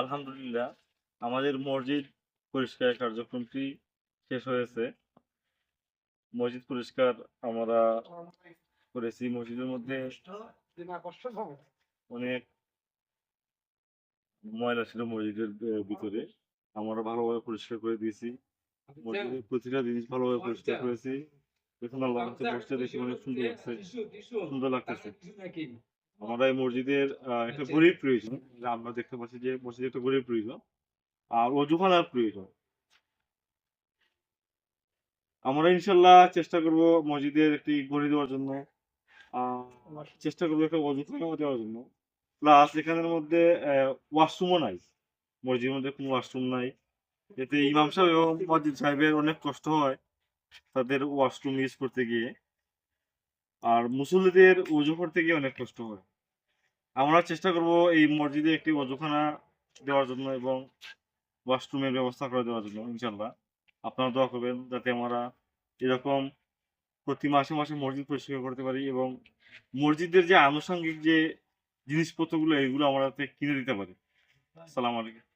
আলহামদুলিল্লাহ, আমাদের মসজিদ পরিষ্কার কার্যক্রমটি শেষ হয়েছে। মসজিদ পরিষ্কার আমরা করেছি। মসজিদের মধ্যে অনেক ময়লা ছিল মসজিদের ভিতরে। আমরা ভালোভাবে পরিষ্কার করে দিয়েছি। মসজিদের প্রতিটা জিনিস ভালোভাবে পরিষ্কার করেছি। এখন আল্লাহ মসজিদ দেখে অনেক সুন্দর লাগছে। সুন্দর লাগতেছে। আমরা এই মসজিদের একটা গরিব প্রয়োজন আমরা দেখতে পাচ্ছি যে মসজিদে একটা গরিব প্রয়োজন আর অজুখানার প্রয়োজন। আমরা ইনশাল্লাহ চেষ্টা করব মসজিদের একটি গড়ি দেওয়ার জন্য চেষ্টা করব একটা অজুখানা দেওয়ার জন্য। প্লাস এখানের মধ্যে ওয়াশরুমও নাই। মসজিদের মধ্যে কোনো ওয়াশরুম নাই। এতে ইমাম সাহেব এবং মসজিদ সাহেবের অনেক কষ্ট হয় তাদের ওয়াশরুম ইউজ করতে গিয়ে। আর মুসল্লিদের উজু করতে গিয়ে অনেক কষ্ট হয়। আমরা চেষ্টা করব এই মসজিদে একটি অজুখানা দেওয়ার জন্য এবং ওয়াশরুমের ব্যবস্থা করে দেওয়ার জন্য ইনশাল্লাহ আপনারা দোয়া করবেন যাতে আমরা এরকম প্রতি মাসে মাসে মসজিদ পরিষ্কার করতে পারি এবং মসজিদের যে আনুষঙ্গিক যে জিনিসপত্রগুলো, এগুলো আমরা কিনে দিতে পারি। আসসালামু আলাইকুম।